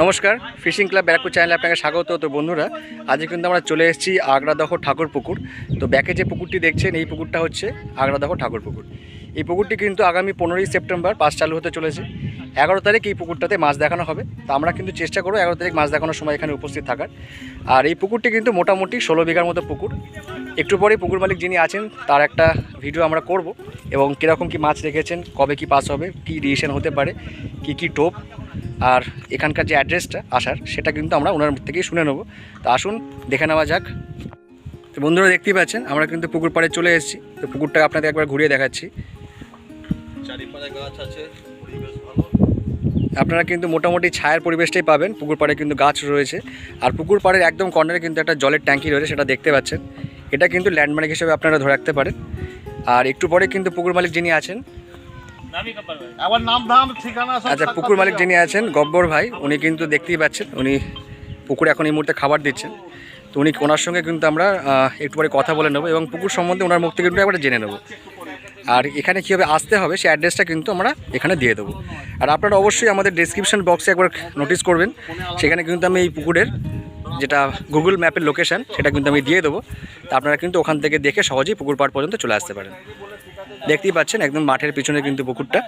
নমস্কার fishing club Barrackpore চ্যানেলে আপনাকে স্বাগত। তো বন্ধুরা, আজকে কিন্তু আমরা চলে এসেছি আগ্রাদহ ঠাকুর পুকুর। তো ব্যাকে যে পুকুরটি দেখছেন, এই পুকুরটা হচ্ছে আগ্রাদহ ঠাকুর পুকুর। এই পুকুরটি কিন্তু আগামী পনেরোই সেপ্টেম্বর পাস চালু হতে চলেছে। এগারো তারিখ এই পুকুরটাতে মাছ দেখানো হবে। তো আমরা কিন্তু চেষ্টা করব এগারো তারিখ মাছ দেখানোর সময় এখানে উপস্থিত থাকার। আর এই পুকুরটি কিন্তু মোটামুটি ষোলো বিঘার মতো পুকুর। একটু পরে পুকুর মালিক যিনি আছেন তার একটা ভিডিও আমরা করব। এবং কীরকম কি মাছ রেখেছেন কবে কি পাস হবে কি ডিসিশন হতে পারে কি কি টোপ আর এখানকার যে অ্যাড্রেসটা আসার সেটা কিন্তু আমরা ওনার থেকেই শুনে নেব। তো আসুন দেখে নেওয়া যাক। তো বন্ধুরা দেখতেই পাচ্ছেন আমরা কিন্তু পুকুর পাড়ে চলে এসেছি। তো পুকুরটা আপনাদের একবার ঘুরিয়ে দেখাচ্ছি। গাছ আছে পরিবেশ ভালো। আপনারা কিন্তু মোটামুটি ছায়ার পরিবেশটাই পাবেন। পুকুর পাড়ে কিন্তু গাছ রয়েছে। আর পুকুর পাড়ের একদম কর্নারে কিন্তু একটা জলের ট্যাঙ্কি রয়েছে সেটা দেখতে পাচ্ছেন। এটা কিন্তু ল্যান্ডমার্ক হিসেবে আপনারা ধরে রাখতে পারেন। আর একটু পরে কিন্তু পুকুর মালিক যিনি আছেন আচ্ছা পুকুর মালিক যিনি আছেন গব্বর ভাই উনি কিন্তু দেখতেই পাচ্ছেন উনি পুকুরে এখন এই মুহূর্তে খাবার দিচ্ছেন। তো উনি ওনার সঙ্গে কিন্তু আমরা একটু পরে কথা বলে নেব এবং পুকুর সম্বন্ধে ওনার মুখ থেকে একটু একবার জেনে নেব। আর এখানে কীভাবে আসতে হবে সেই অ্যাড্রেসটা কিন্তু আমরা এখানে দিয়ে দেবো। আর আপনারা অবশ্যই আমাদের ডিসক্রিপশন বক্সে একবার নোটিস করবেন। সেখানে কিন্তু আমি এই পুকুরের যেটা গুগল ম্যাপের লোকেশন সেটা কিন্তু আমি দিয়ে দেবো। তা আপনারা কিন্তু ওখান থেকে দেখে সহজেই পুকুর পাড় পর্যন্ত চলে আসতে পারেন। দেখতেই পাচ্ছেন একদম মাঠের পিছনে কিন্তু পুকুরটা।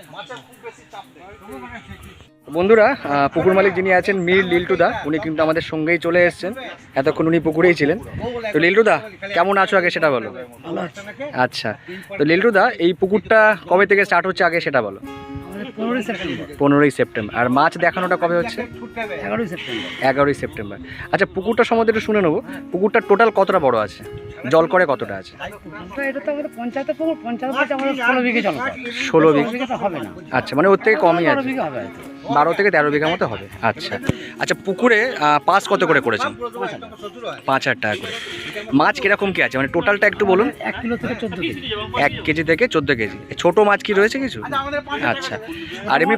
বন্ধুরা পুকুর মালিক যিনি আছেন মীর লিল্টুদা উনি কিন্তু আমাদের সঙ্গেই চলে এসছেন। এতক্ষণ উনি পুকুরেই ছিলেন। তো লিল্টুদা কেমন আছো আগে সেটা বলো? আচ্ছা। তো লিল্টুদা এই পুকুরটা কবে থেকে স্টার্ট হচ্ছে আগে সেটা বলো? পনেরোই সেপ্টেম্বর। পনেরোই সেপ্টেম্বর। আর মাছ দেখানোটা কবে হচ্ছে? এগারোই সেপ্টেম্বর। এগারোই সেপ্টেম্বর। আচ্ছা পুকুরটা সম্বন্ধে একটু শুনে নেব। পুকুরটা টোটাল কতটা বড় আছে? জল করে কতটা আছে? এটা তো আমাদের পঞ্চায়েতের পুকুর পঞ্চায়েত বলতে আমাদের ষোলো বিঘে জল ষোলো ষোলো বিঘা? বিঘে তো হবে না। আচ্ছা মানে ওর থেকে কমই আছে। বিঘে হবে বারো থেকে তেরো বিঘা মতো হবে। আচ্ছা। আচ্ছা পুকুরে পাস কত করে করেছেন? পাঁচ হাজার টাকা করে। মাছ কীরকম কি আছে? মানে টোটালটা একটু বলুন। এক কিলো থেকে চোদ্দ কেজি। এক কেজি থেকে চোদ্দ কেজি। ছোট মাছ কি রয়েছে কিছু? আচ্ছা। আর এমনি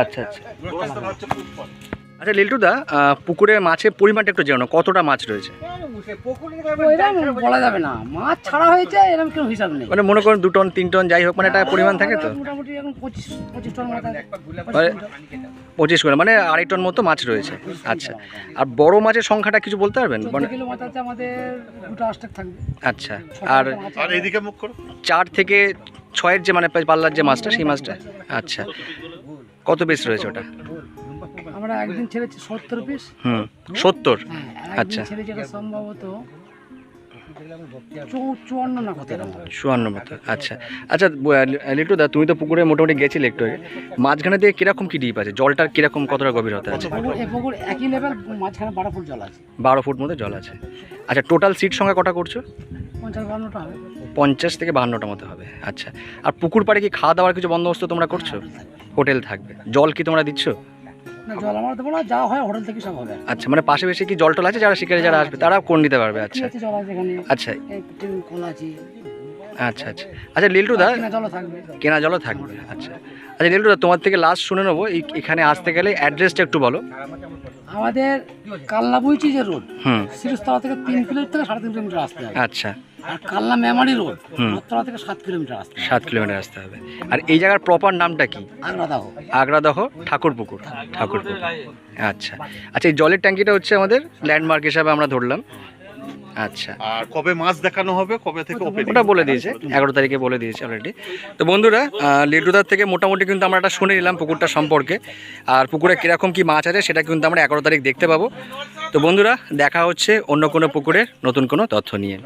আচ্ছা আচ্ছা। আচ্ছা লিল্টুদা পুকুরে মাছের পরিমাণটা একটু জানো কতটা মাছ রয়েছে? বলা যাবে না। মাছ ছাড়া হয়েছে এরকম কেউ হিসাব নেই। মানে মনে করুন দু টন তিন টন যাই হোক মানে একটা পরিমাণ থাকে তো? মোটামুটি এখন পঁচিশ পঁচিশ টন মানে পঁচিশ করে মানে আড়াই টন মতো মাছ রয়েছে। আচ্ছা। আর বড় মাছের সংখ্যাটা কিছু বলতে পারবেন? মানে আচ্ছা। আর আর এইদিকে মুখ করো। চার থেকে ছয়ের যে মানে পাল্লার যে মাছটা সেই মাছটা? আচ্ছা। কত বেশ রয়েছে ওটা? আমরা একদিন ছেড়েছি সত্তর পিস হুম সত্তর? হ্যাঁ আচ্ছা। ছেড়েছি সম্ভবত চুয়ান্ন মতো আচ্ছা। আচ্ছা লিটু দা তুমি তো পুকুরে মোটামুটি গেছিলে একটু আগে। মাঝখানে দিয়ে কীরকম কি ডিপ আছে? জলটার কীরকম কতটা গভীরতা আছে? পুকুর এই পুকুর একই লেভেল মাঝখানে বারো ফুট জল আছে। বারো ফুট মতো জল আছে। আচ্ছা টোটাল সিট সংখ্যা কটা করছ? পঞ্চাশ পঞ্চাশ থেকে বাহান্নটা মতো হবে আচ্ছা। আর পুকুর পাড়ে কি খাওয়া দাওয়ার কিছু বন্দোবস্ত তোমরা করছ? হোটেল থাকবে। জল কি তোমরা দিচ্ছ? না জল আমরা দেবো না যা হয় হোটেল থেকে সব হবে। আচ্ছা মানে পাশে বেশি কি জল টল আছে? যারা শিকারে যারা আসবে তারা কোন নিতে পারবে? আচ্ছা। জল আছে এখানে। আচ্ছা। কল আছে। আচ্ছা আচ্ছা। আচ্ছা লিল্টু দা কিনা জলও থাকবে। আচ্ছা। আচ্ছা লিল্টু দা তোমার থেকে লাস্ট শুনে নেব। এখানে আসতে গেলে অ্যাড্রেসটা একটু বলো। আমাদের কাল্লা বইচি যে রোড হুম। শিরস্তলা থেকে তিন কিলোমিটার থেকে সাড়ে তিন কিলোমিটার আসতে হবে আচ্ছা। আর কাল্লা মেমারি রোড হুম। থেকে সাত কিলোমিটার আসতে হবে সাত কিলোমিটার আসতে হবে। আর এই জায়গার প্রপার নামটা কি? আগ্রা দাও আগ্রাদহ ঠাকুরপুকুর ঠাকুরপুকুর। আচ্ছা। আচ্ছা এই জলের ট্যাঙ্কিটা হচ্ছে আমাদের ল্যান্ডমার্ক হিসাবে আমরা ধরলাম। আচ্ছা। আর কবে মাছ দেখানো হবে কবে থেকে ওপেনিং ওটা বলে দিয়েছে এগারো তারিখে বলে দিয়েছে অলরেডি তো বন্ধুরা লিডুদার থেকে মোটামুটি কিন্তু আমরা একটা শুনে নিলাম পুকুরটা সম্পর্কে। আর পুকুরে কীরকম কি মাছ আছে সেটা কিন্তু আমরা এগারো তারিখ দেখতে পাবো। তো বন্ধুরা দেখা হচ্ছে অন্য কোনো পুকুরের নতুন কোনো তথ্য নিয়ে।